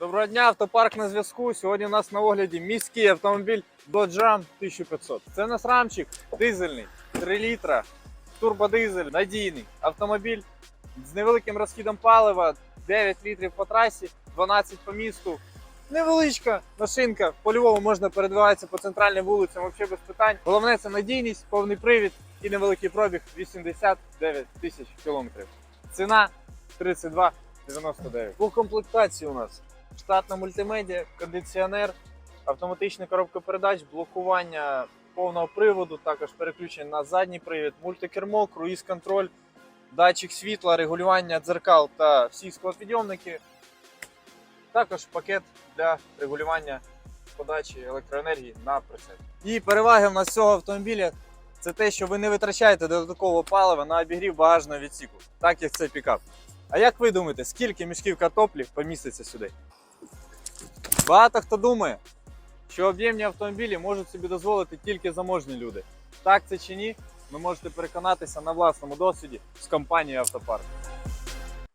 Доброго дня, автопарк на зв'язку. Сьогодні у нас на огляді міський автомобіль Dodge Ram 1500. Це нас рамчик дизельний, 3 літра, турбодизель, надійний автомобіль з невеликим розхідом палива, 9 літрів по трасі, 12 по місту. Невеличка машинка, по-любому можна передвигатися по центральним вулицям, взагалі без питань. Головне це надійність, повний привід і невеликий пробіг 89 тисяч кілометрів. Ціна 32,99. По комплектації у нас штатна мультимедіа, кондиціонер, автоматична коробка передач, блокування повного приводу, також переключення на задній привід, мультикермо, круїз-контроль, датчик світла, регулювання дзеркал та всі склопідйомники. Також пакет для регулювання подачі електроенергії на прицеп. І переваги в нас цього автомобіля це те, що ви не витрачаєте додаткового палива на обігрів багажного відсіку, так як це пікап. А як ви думаєте, скільки мішків картоплі поміститься сюди? Багато хто думає, що об'ємні автомобілі можуть собі дозволити тільки заможні люди. Так це чи ні? Ви можете переконатися на власному досвіді з компанією Автопарк.